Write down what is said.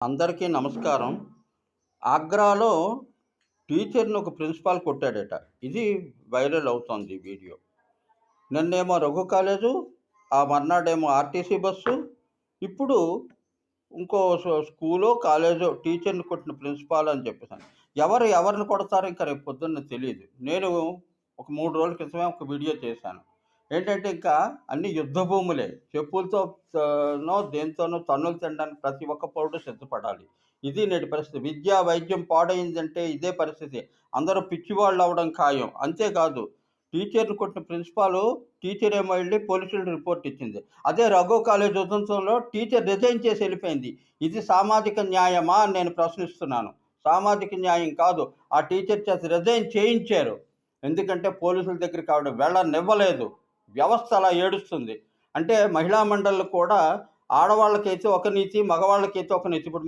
అందరికీ నమస్కారం. ఆగ్రాలో టీచర్ని ఒక ప్రిన్సిపాల్ కొట్టాడట. ఇది వైరల్ అవుతోంది వీడియో. నిన్నేమో రఘు కాలేజు ఆ మర్నాడేమో ఆర్టీసీ బస్సు. ఇప్పుడు ఇంకో స్కూలో కాలేజో టీచర్ని కొట్టిన ప్రిన్సిపాల్ అని చెప్పేసాను. ఎవరు ఎవరిని కొడతారో ఇంకా రేపు పొద్దున్న తెలియదు నేను ఒక మూడు రోజుల క్రితమే ఒక వీడియో చేశాను. ఏంటంటే ఇంకా అన్ని యుద్ధ భూములే చెప్పులతో నో దేంతోనో తన్నులు తినడానికి ప్రతి ఒక్క పౌరుడు సిద్ధపడాలి. ఇది నేటి పరిస్థితి. విద్య వైద్యం పాడైందంటే ఇదే పరిస్థితి. అందరూ పిచ్చివాళ్ళు అవడం ఖాయం. అంతేకాదు టీచర్ని కొట్టిన ప్రిన్సిపాల్ టీచర్ ఏమో వెళ్ళి పోలీసులు రిపోర్ట్ ఇచ్చింది. అదే రఘు కాలేజ్ ఉదంతంలో టీచర్ రిజైన్ చేసి వెళ్ళిపోయింది. ఇది సామాజిక న్యాయమా అని నేను ప్రశ్నిస్తున్నాను. సామాజిక న్యాయం కాదు. ఆ టీచర్ చేసి రిజైన్ చేయించారు. ఎందుకంటే పోలీసుల దగ్గరికి ఆవిడ వెళ్ళనివ్వలేదు. వ్యవస్థ అలా ఏడుస్తుంది. అంటే మహిళా మండళ్ళు కూడా ఆడవాళ్ళకైతే ఒక నీతి మగవాళ్ళకైతే ఒక నీతి. ఇప్పుడు